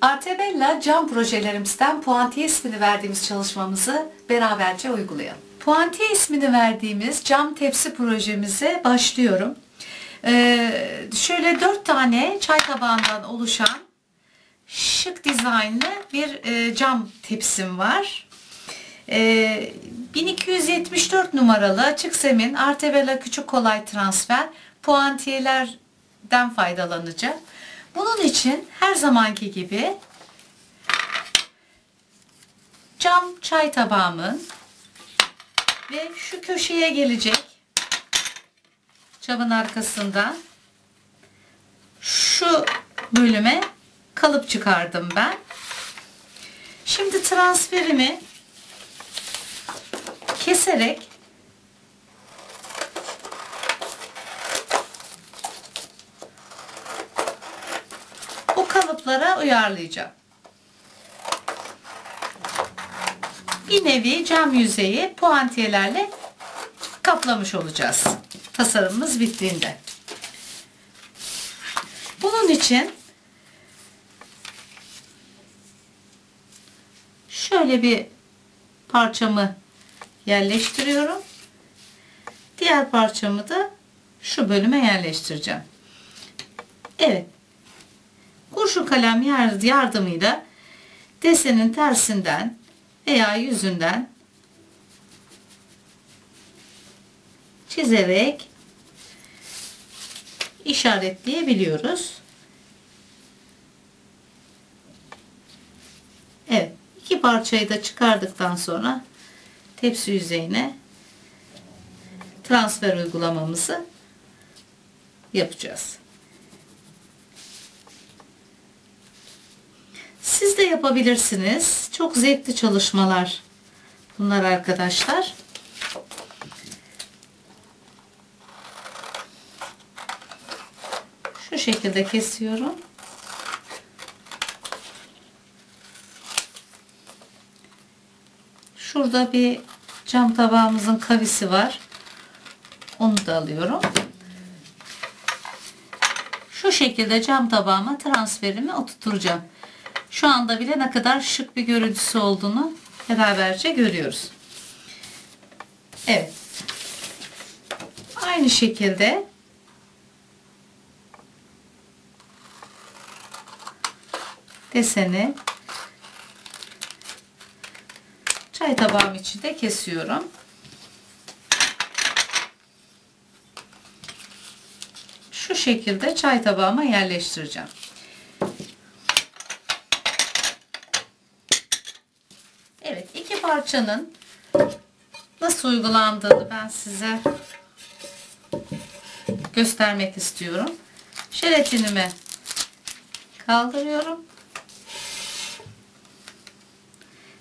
Artebella cam projelerimizden puantiye ismini verdiğimiz çalışmamızı beraberce uygulayalım. Puantiye ismini verdiğimiz cam tepsi projemize başlıyorum. Ee, şöyle dört tane çay tabağından oluşan şık dizaynlı bir e, cam tepsim var. E, 1274 numaralı açık zemin Artebella küçük kolay transfer puantiyelerden faydalanacağım. Bunun için her zamanki gibi cam çay tabağımın ve şu köşeye gelecek camın arkasından şu bölüme kalıp çıkardım ben. Şimdi transferimi keserek o kalıplara uyarlayacağım. Bir nevi cam yüzeyi puantiyelerle kaplamış olacağız. Tasarımımız bittiğinde. Bunun için şöyle bir parçamı yerleştiriyorum. Diğer parçamı da şu bölüme yerleştireceğim. Evet. Kurşun kalem yardımıyla desenin tersinden veya yüzünden çizerek işaretleyebiliyoruz. Evet. iki parçayı da çıkardıktan sonra tepsi yüzeyine transfer uygulamamızı yapacağız. Siz de yapabilirsiniz. Çok zevkli çalışmalar bunlar arkadaşlar. Şu şekilde kesiyorum. Şurada bir cam tabağımızın kavisi var. Onu da alıyorum. Şu şekilde cam tabağıma transferimi oturtacağım. Şu anda bile ne kadar şık bir görüntüsü olduğunu beraberce görüyoruz. Evet. Aynı şekilde deseni çay tabağım içinde kesiyorum. Şu şekilde çay tabağıma yerleştireceğim. Evet iki parçanın nasıl uygulandığını ben size göstermek istiyorum. Jelatinimi kaldırıyorum.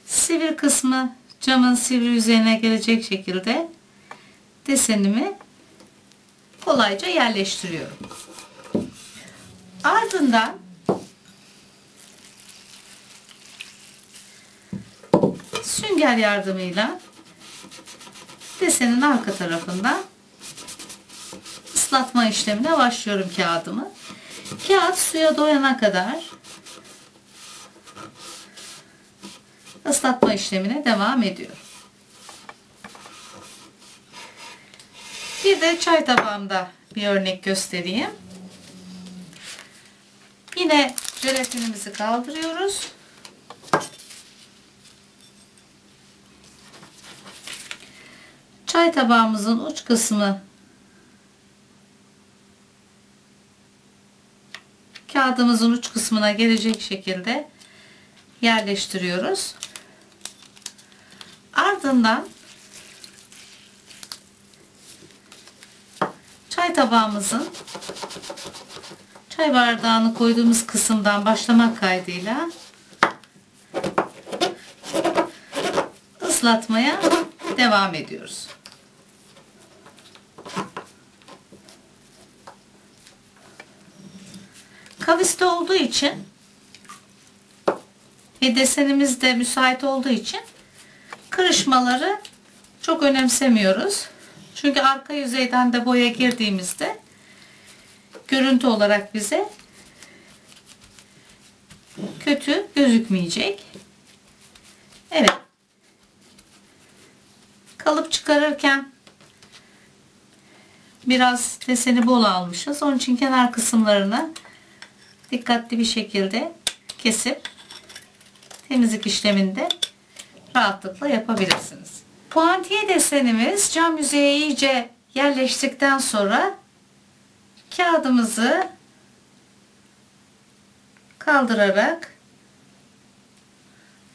Sivri kısmı camın sivri yüzeyine gelecek şekilde desenimi kolayca yerleştiriyorum. Ardından sünger yardımıyla desenin arka tarafından ıslatma işlemine başlıyorum kağıdımı. Kağıt suya doyana kadar ıslatma işlemine devam ediyor. Bir de çay tabağımda bir örnek göstereyim. Yine jelatinimizi kaldırıyoruz. Çay tabağımızın uç kısmı kağıdımızın uç kısmına gelecek şekilde yerleştiriyoruz. Ardından çay tabağımızın çay bardağını koyduğumuz kısımdan başlamak kaydıyla ıslatmaya devam ediyoruz. Kaviste olduğu için ve desenimiz de müsait olduğu için kırışmaları çok önemsemiyoruz. Çünkü arka yüzeyden de boya girdiğimizde görüntü olarak bize kötü gözükmeyecek. Evet. Kalıp çıkarırken biraz deseni bol almışız. Onun için kenar kısımlarını dikkatli bir şekilde kesip temizlik işleminde rahatlıkla yapabilirsiniz. Puantiye desenimiz cam yüzeye iyice yerleştikten sonra kağıdımızı kaldırarak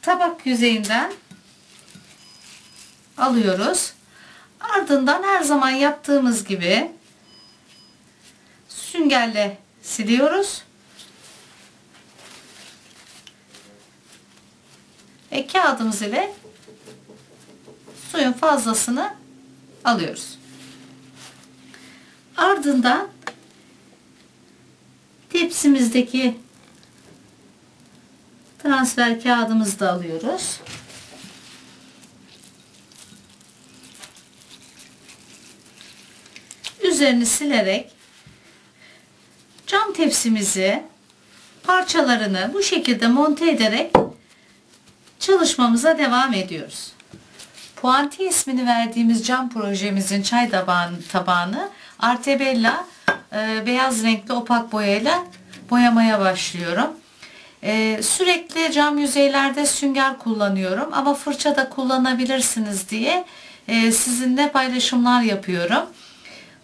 tabak yüzeyinden alıyoruz. Ardından her zaman yaptığımız gibi süngerle siliyoruz. Ve kağıdımız ile suyun fazlasını alıyoruz. Ardından tepsimizdeki transfer kağıdımızı da alıyoruz. Üzerini silerek cam tepsimizi parçalarını bu şekilde monte ederek çalışmamıza devam ediyoruz. Puanti ismini verdiğimiz cam projemizin çay tabağını, tabağını Artebella e, beyaz renkli opak boyayla boyamaya başlıyorum. E, sürekli cam yüzeylerde sünger kullanıyorum ama fırça da kullanabilirsiniz diye e, sizinle paylaşımlar yapıyorum.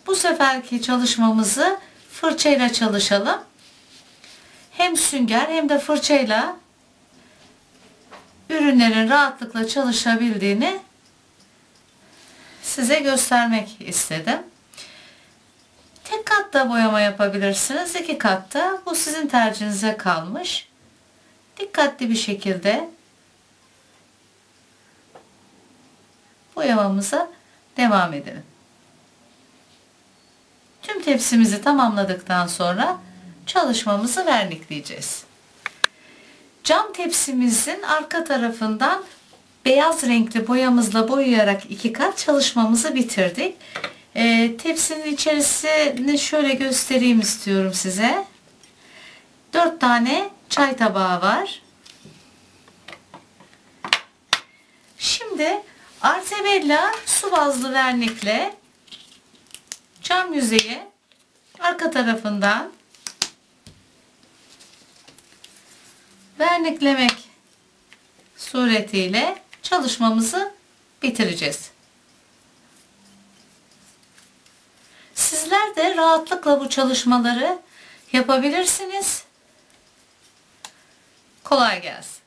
Bu seferki çalışmamızı fırçayla çalışalım. Hem sünger hem de fırçayla ürünlerin rahatlıkla çalışabildiğini size göstermek istedim. Tek katta boyama yapabilirsiniz. iki katta. Bu sizin tercihinize kalmış. Dikkatli bir şekilde boyamamıza devam edelim. Tüm tepsimizi tamamladıktan sonra çalışmamızı vernikleyeceğiz. Cam tepsimizin arka tarafından beyaz renkli boyamızla boyayarak iki kat çalışmamızı bitirdik. E, tepsinin içerisini şöyle göstereyim istiyorum size. 4 tane çay tabağı var. Şimdi Artebella su bazlı vernikle cam yüzeye arka tarafından verniklemek suretiyle çalışmamızı bitireceğiz. Sizler de rahatlıkla bu çalışmaları yapabilirsiniz. Kolay gelsin.